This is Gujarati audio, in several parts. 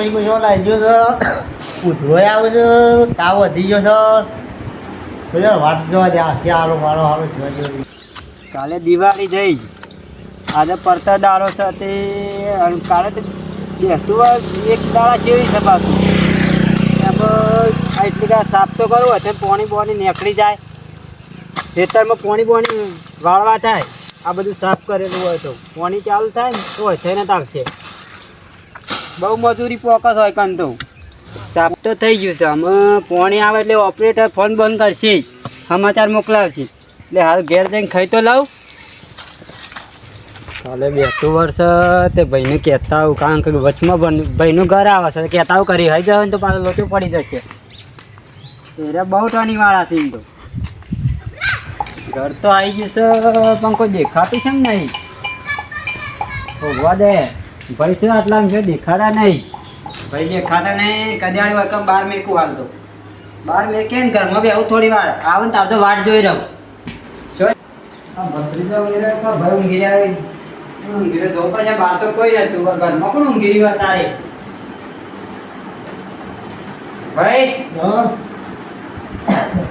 અહીં પૈસો લાવી ગયો છે? ઉધરોય આવે વધી ગયો છે? પછી વાત આલો મારો જેવો કાલે દિવાળી જઈ. આજે પડતર દાડો છે કાલે તો બેસતું એક દાડા જેવી છે પાછું. એટલી કાંઈ સાફ તો કરવું હશે, પોણી બોણી નીકળી જાય. ખેતરમાં પોણી બોણી વાળવા થાય. આ બધું સાફ કરેલું હોય તો. પોણી ચાલુ થાય ને, તો હશે ને તાવશે. બહુ મજૂરી ફોકસ હોય કન તો. સાફ તો થઈ ગયું છે. અમે પોણી આવે એટલે ઓપરેટર ફોન બંધ કરશે. સમાચાર મોકલાવશે. એટલે હાલ ઘેર જઈને ખાઈ તો લાવ. કાલે બેઠું વર્ષ તે ભાઈને કહેતા આવું કારણ કે વચમાં બન ભાઈનું ઘર આવે છે. કહેતા આવું કરી હોય જાય ને તો પાછું લોચું પડી જશે. એરા બહુ ટણીવાળા છે તો. ઘર તો આવી ગયું છે, પણ કોઈ દેખાતું છે ને નહીં. ભોગવા દે ભાઈ છે આટલા છે દેખાડા નહીં? ભાઈ દેખાતા નહીં. કદ્યાળી વખત બાર મેકું હાલતો બહાર મેકે ને ઘરમાં બેહું થોડી વાર. આવે ને તાર તો વાટ જોઈ રહું. જોઈ આ ભત્રીજો ઊંઘી રહ્યો તો ભાઈ ઊંઘી રહ્યા ઊંઘી રહ્યો તો પછી બહાર તો કોઈ નતું ઘરમાં પણ ઊંઘી રહ્યું તારે? ભાઈ હા?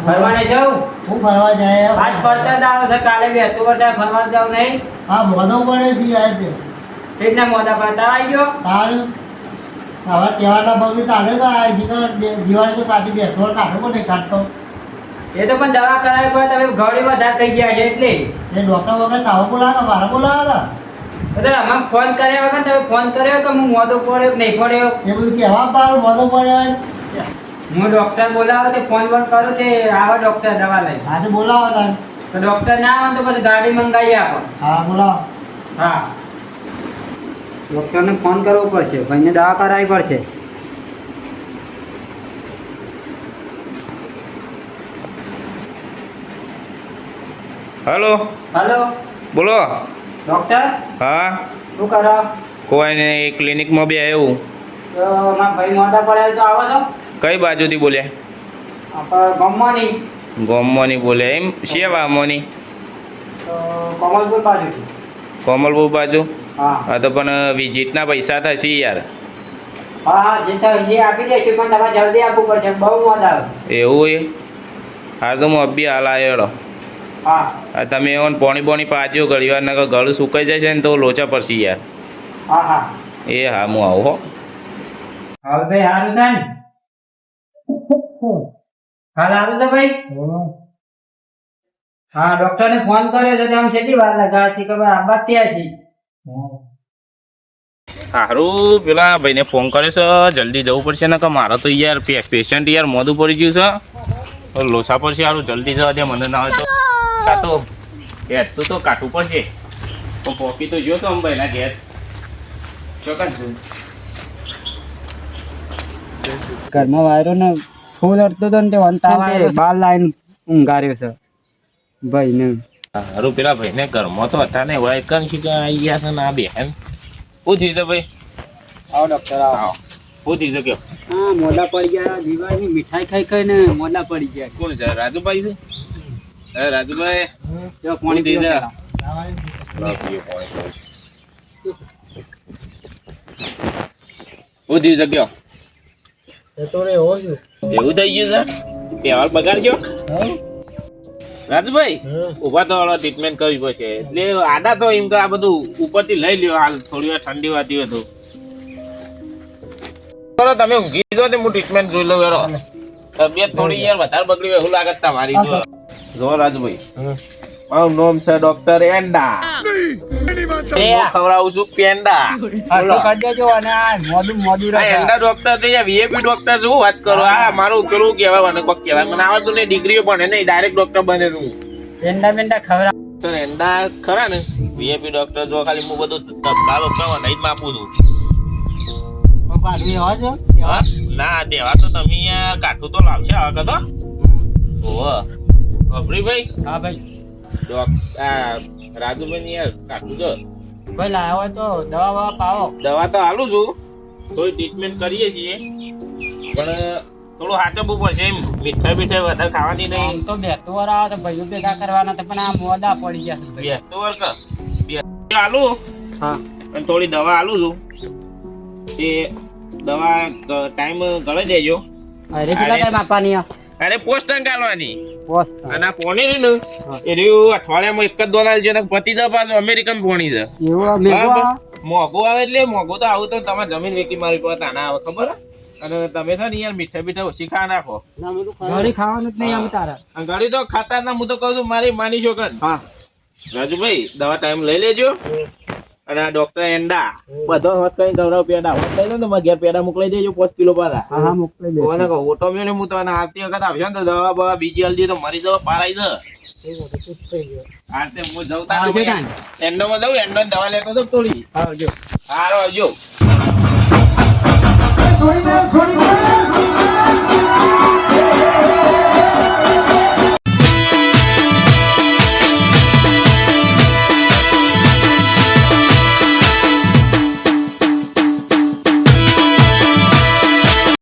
ફરવાને જાઉં? હું ફરવા જાય આજ ફરતા જ આવે છે. કાલે બેસતું કરતા ફરવા જાઉં નહીં? હા મોદો પડે છે યાર રીતના મોટા પડતા આવી ગયો? તાર. હવે તહેવારના પગલે તારે તો આ દિવાળી તો કાઢી તો કાઢો નહીં કાઢતો એ તો પણ દવા કરાવી પડે તમે ઘડી વધારે થઈ ગયા છે એટલે. એ ડોક્ટર વગર તાવો બોલાવે મારે બોલાવે. એટલે આમાં ફોન કર્યા વગર તમે ફોન કર્યો કે હું મોદો પડ્યો કે નહીં પડ્યો? એ બધું કહેવા પાડું મોદો પડે હું ડોક્ટર બોલાવો તે ફોન ફોન કરો તે આવા ડોક્ટર દવા લઈ આજે બોલાવો તારે. તો ડોક્ટર ના આવે તો પછી ગાડી મંગાવી આપો. હા બોલાવો. હા. ડોક્ટરને ફોન કરવો પડશે ભાઈને દવા કરાવવી પડશે. હલો? હલો? બોલો. ડોક્ટર? હા. શું કરો? કોઈ નહીં ક્લિનિકમાં બી આવ્યું તો મારા ભાઈ મોટા પડ્યા તો આવો છો? કઈ બાજુથી બોલ્યા ગમવાની. ગમવાની બોલે એમ? શેવા મોની? કમલપુર બાજુથી. કોમલપુર બાજુ? હા. હા તો પણ વિઝિટના પૈસા થશે યાર. હા હા જે થાય આપી દઈશું પણ તમારે જલ્દી આપવું પડશે બહુ મોડા આવે. એવું એ? હાલ તો હું અભી હાલ આવ્યો હા. તમે એવો ને પોણી પોણી પાજો ઘડી વાર નકર ગળું સુકાઈ જાય છે ને તો લોચા પડશે યાર. હા હા. એ હા હું આવું હો. હાલ ભાઈ હારું થાય ને? હાલ સારું છે ભાઈ? હા ડોક્ટરને ફોન કર્યો તો આમ કેટલી વાર લગાવે છે ખબર આબાદ ત્યાં છે? સારું પેલા ભાઈને ફોન કર્યો છે જલ્દી જવું પડશે ને કે મારે તો યાર પેશન્ટ યાર મોઢું પડી ગયું છે. તો લોસા પડશે સારું જલ્દી જવા દે મને ના હોય તો. કાં તો હેતું તો કાઢવું પડશે. પણ પોકી તો જો તો આમ ભાઈના ઘેર. ચોક્કસ ઘરમાં વાયરો ને ફૂલ અડતો હતો ને તે વંતા બાર લાઈન ઊંઘાર્યો છે. ભાઈ ને સારું પેલા ભાઈને ઘરમાં તો હતા ને વળાય કન છે કે આવી ગયા છે ને આ બેન શું થયું છે ભાઈ? આવો ડોક્ટર આવો. આવો શું થયું છે કયો? હા મોડા પડી ગયા દિવાળી મીઠાઈ ખાઈ ખાઈ ને મોડા પડી ગયા. કોણ છે? રાજુભાઈ છે? હે રાજુભાઈ? જો પાણી દઈ દે. પીવો લાવ પીએ પાણી પીએ. શું થયું છે કયો? તો એવું થઈ ગયું છે? તહેવાર બગાડજો. રાજુભાઈ ઊભા તો હવે ટ્રીટમેન્ટ કરવી પડશે. એટલે આડા તો એમ તો આ બધું ઉપરથી લઈ લ્યો હાલ થોડી વાર ઠંડી વાતી હતું કરો તમે ઊંઘી જો તે હું ટ્રીટમેન્ટ જોઈ લઉં એરો તબિયત થોડી યાર વધારે બગડી હોય એવું લાગે તમારી જો જો રાજુભાઈ. મારું નામ છે ડોક્ટર એન્ડા. ખવડાવું છું પેંડા. આટલું કરી દેજો અને આ મોડું મોડું આ રાખે. ડોક્ટર તો યાર વીએપી ડોક્ટર છું વાત કરું. આ મારું પેલું કહેવાય મને કોક કહેવાય. મને આવડતું નહીં ડિગ્રીઓ પણ નહીં ડાયરેક્ટ ડોક્ટર બને છું પેંડા પેંડા ખવડાવ. તો એન્ડા ખરા ને? વીએપી ડોક્ટર જો ખાલી હું બધું ધક્કા બક્કા નહીં જ માપું છું? ના દેવા તો તમે કાઠું તો લાવશે આ તો હો ભાઈ. હા ભાઈ આ રાજુભાઈ ની યાર કાઠું જો. કોઈ લાવ્યો હોય તો દવા બવા પાવો દવા તો હાલું છું. થોડી ટ્રીટમેન્ટ કરીએ છીએ. પણ થોડું સાચવવું પડશે એમ. મીઠાઈ મીઠાઈ વધારે ખાવાની નહીં. આમ તો બેસતું વાર આવે તો ભાઈઓ ભેગા કરવાના તો પણ આ મોડા પડી ગયા છે વાર બે તો વર્ક બે હાલું. હા. અને થોડી દવા હાલું છું. એ દવા ટાઈમ ગળે દેજો. અરે કેટલા ટાઈમ આપવાની આ? અરે પોસ્ટ પોસ્ટ અને આ પોણી રહી ને એ રહ્યું અઠવાડિયામાં એક જ દોન આલજો પતિ જાય પાછું અમેરિકન પોણી છે. મોગો બરાબર? મોંઘું આવે એટલે મોંઘું તો આવું તો તમારે જમીન વેચી મારી પાસે તાના આવે ખબર? અને તમે છે ને યાર મીઠા મીઠા ઓછી ખા નાખો. ઘડી ખાવાનું જ નહીં આમ તારા. ઘડી તો ખાતા ના હું તો કહું છું મારી માની છો હા. રાજુભાઈ દવા ટાઈમ લઈ લેજો. અને આ ડોક્ટર એન્ડા બધો હોત કઈ ગૌરવ પેડા. હોત લો ને મારા ઘેર પેડા મોકલાઈ દેજો પાંચ કિલો પાછા. હા હા મોકલાઈ દેજો. કોને કહું? ઓટો મેં હું તને આવતી વખત આવશે ને તો દવા બવા બીજી હલ્દી તો મરી જવા પારાઈ દે આ હું જઉં તાર એન્ડો માં જઉં એન્ડો દવા લેતો તો થોડી. આવજો હારો આવજો. છોડી